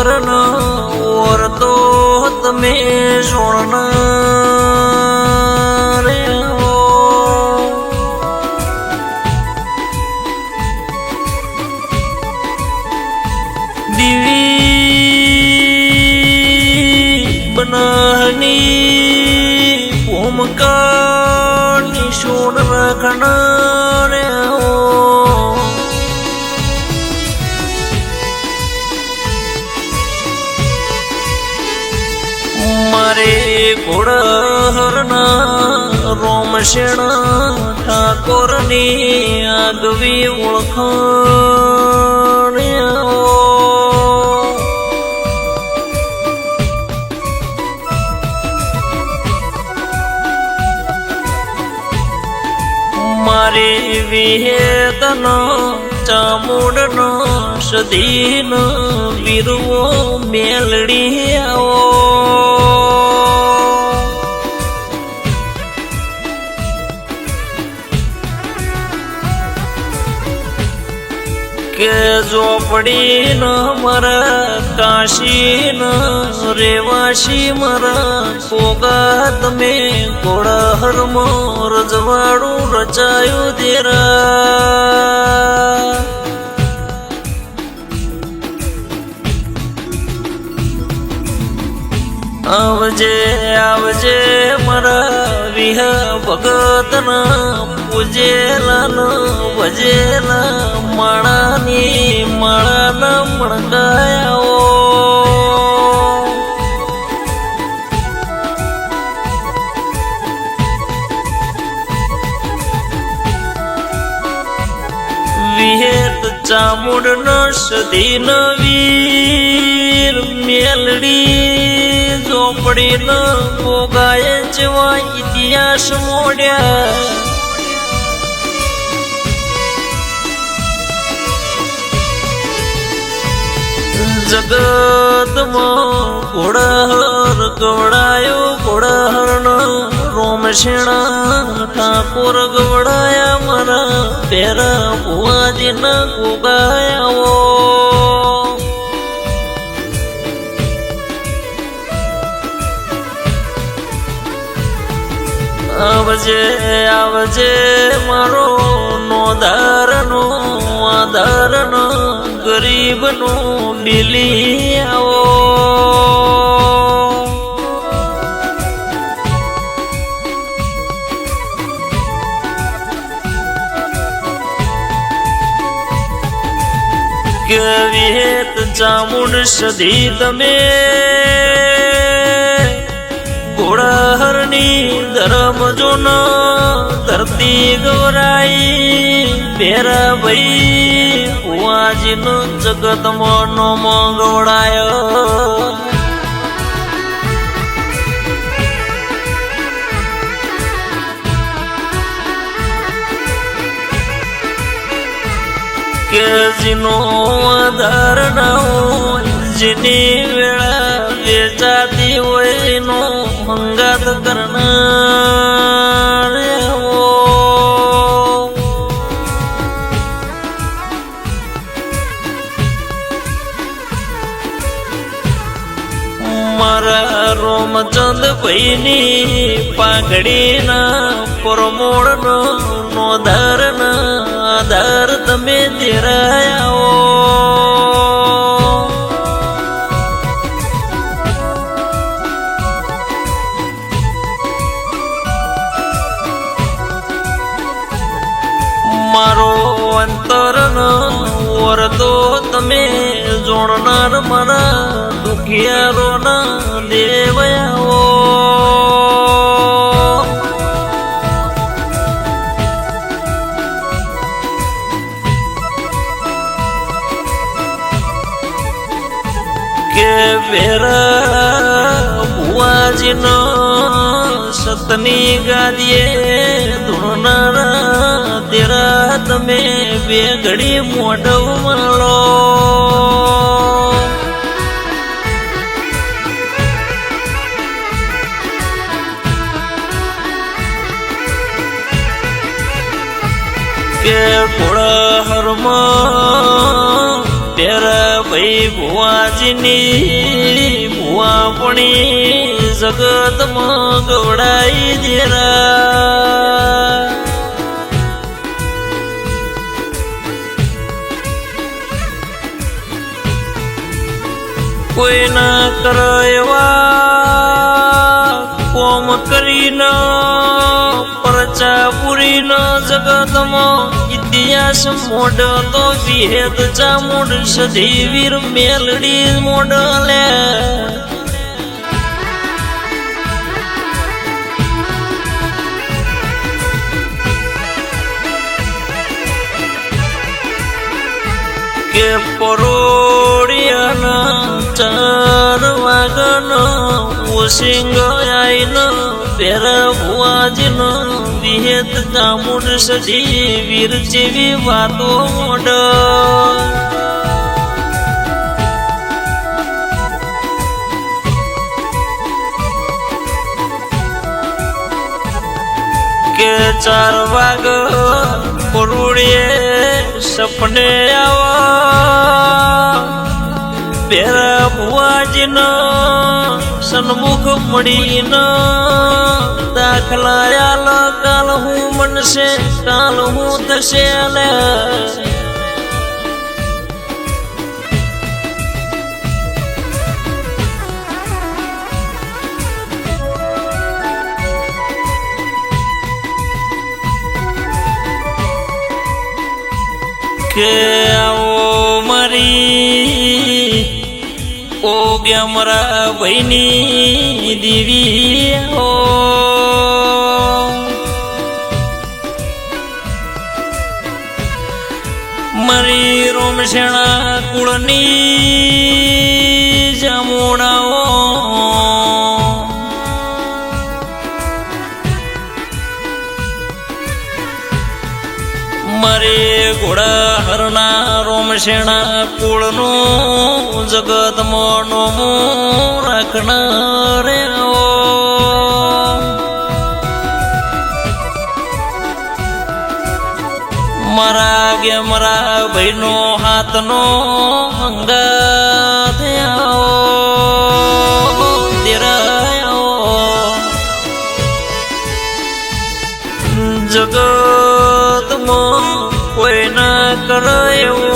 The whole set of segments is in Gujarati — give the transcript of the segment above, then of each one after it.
ઓર તો તમે સોણના ઘોડહરના રોમશેણ ઠાકોરની આગવી ઓળખાણ મારી વિહેતનો ચામુંડનો સદીનો વીરવો મેલડી આવો. કે ઝોપડી ન મરા, કાશી ન રેવાશી મરા. પોગા તમે ઘોડા હરમો રજવાડું રચાયું દેરા આવજે આવજે મારા, વિહ ભગતના પૂજેલા ભજેલા માળાની ચામુંડ સધી વીર મેલડી ઝોપડી ન ભોગાય જેવા ઇતિહાસ મોડ્યા. જગતમાં ઘોડાહર ગવડાયો ઘોડાહરનો રોમશેણા ઠાકોર ગવડાયા મારા પેરા ભુવાજીના ગોગાયાઓ આવજે આવજે મારો નોધારનો, આધારનો ગરીબનો બિલી આવો. વિહેત ચામુંડ સધી તમે? ઘોડાહરની ધર્મ જોન ધરતી ગૌરાઈ ભેરા ભાઈ કુવાજીનો જગત નો મંગવડાયો કે જીનો આધાર ના હોય જેની વેળા વેચાતી હોય નો મંગાત કરનાર. મારા રોમચંદ ભાઈની પાઘડીના પરમોળનો નોધારના તમે તેરાયાઓ મારો અંતરનો વરતો તમે જોડનાર મારા દુખિયારોના દેવયાઓ સતની ગાદીએ ધૂણનારા તેરા તમે બે ઘડી મોઢવ મળો. કે ઘોડા હરમાં તેરા ભાઈ ભુવાજીની ભુવાપણી જગતમાં ગવડાઈ દેરા કોઈના એવા કોમ કરીને, પરચા પૂરીનો જગતમાં ઇતિહાસ મોડ તો વિહેદ મોડ સધી વીર મેલડી મોડલે. કે પરોડિયાના ચાર વાગન ઉસિંગ આઈન પેર ભુવાજીન વિહેત ચામુંડ સજી વીર જેવી વાતો મોડ કે ચાર વાગ પરુડીએ સપને આવા પેરા ભુવાજીનો સન્મુખ મળીનો દાખલા કાલ હું મનશે કાલ હું થશે કે આવો મારી ઓ ગયા મારા ભાઈની દીવી હો. મારી રોમશેણા કુળની જામુડાઓ રોમશેણા કુળનું જગત મોનો રાખનાર રે. મારા ગે મારા ભાઈનો હાથનો અંગા જગત જગતમાં કોઈ ના કરે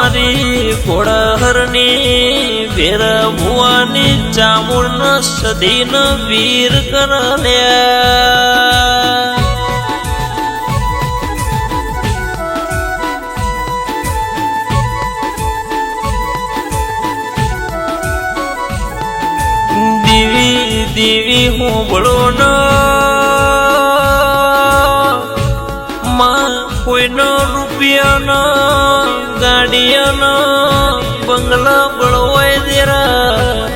મારી ઘોડાહરની વેર ભુવાની ચામુંડ સદીન વીર કર લ્યા દીવી દીવી હું બળો ન માં કોઈનો રૂપિયાનો ગાડીયાનો બંગલા બળવાય દેરા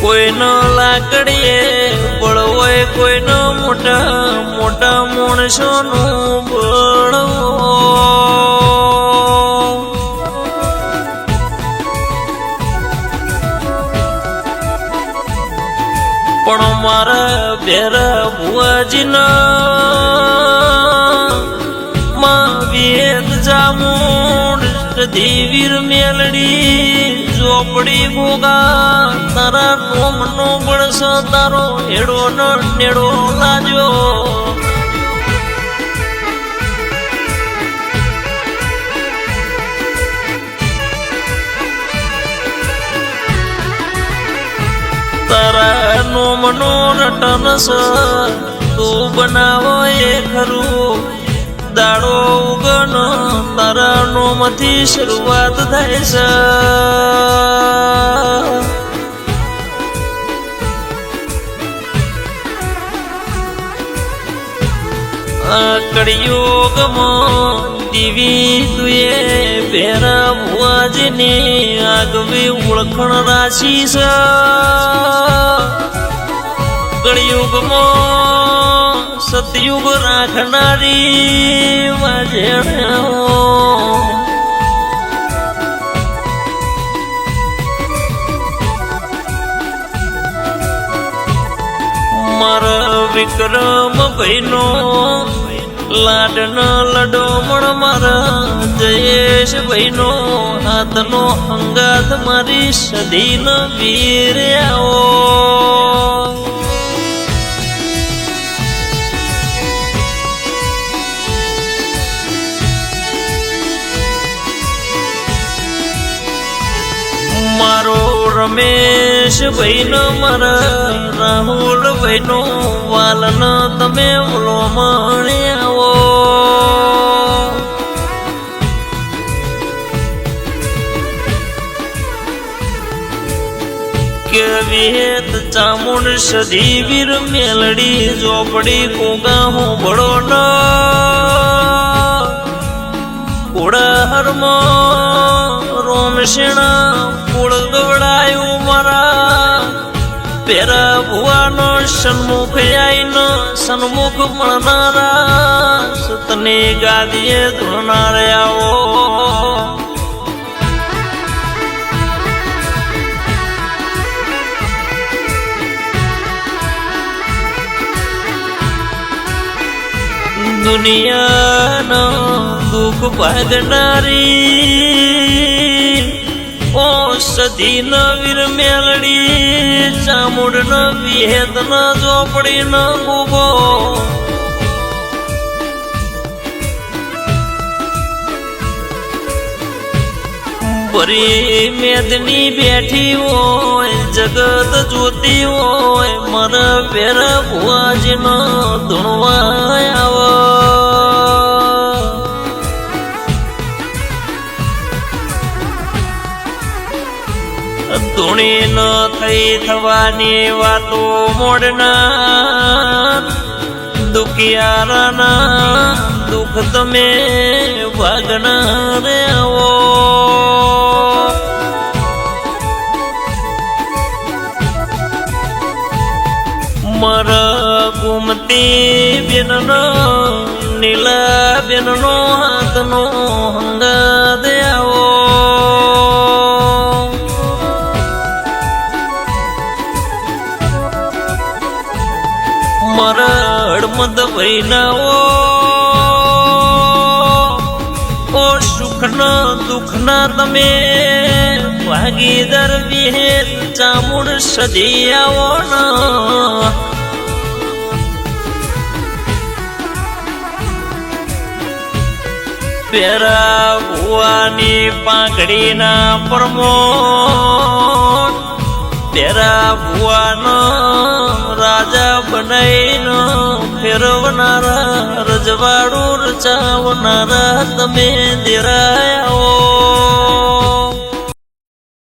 કોઈનો લાકડીએ બળવાય કોઈનો મોટા મોટા માણસોનું બળવો ભેરા ભુવાજીના માં વેદ જામુંડ દેવીર મેલડી ચોપડી ભોગા તારા નોમ નો બળસ તારો હેડો નેડો લાજો તારા નો મનો રટન સ. તું બનાવો એ ખરું. દાડો ઉગન તારા નો માંથી શરૂઆત થાય છે કળિયુગમાં દીવી તુએ ભેરા આગવી ઓળખણ રાશી કળિયુગમાં સતયુગ રાખનારી વાજેણો. મારા વિક્રમ ભાઈનો લાડન લડોમણ મારા જયેશ ભાઈનો હાથનો અંગાત મારી સદીન વીર ભાઈનો મારા રાહુલ ભાઈનો વાલન, તમે ઓલો મણી આવો. કે વિહેત ચામુંડ સધી વીર મેલડી ચોપડી કોગા હું બળો ન. કોડા હરમ શેણા કુળ દોડાયું મારા. પેરા ભુવાનો સન્મુખ આઈનો સન્મુખ મળનારા સતની ગાદીએ ધોનાર આવો દુનિયાનો દુઃખ ભાગનારી સધી ન વીર મેલડી, ચામુંડ ન વિહેદ ન ચોપડી ન ગુગો પરી મેદની બેઠી હોય, જગત જોતી હોય, મર પેર ભુવાજીનો ધૂણવા આવો. ધૂણી ન થઈ થવાની વાતો મોડના. દુખિયારાના દુઃખ તમે ભગના રે આવો. મર ગુમતી બેનનો, નીલા બેનનો હાથનો હંગા વૈનાઓ. ઓ સુખના દુઃખના તમે ભાગીદાર વિહેત ચામુડ સદી આવો પેરા ભુવાની પાંઘડીના પરમો પેરા ભુવાનો રાજા બનાવીનો ફેરવનારા રજવાડું રચાવનારા તમે દેરાયા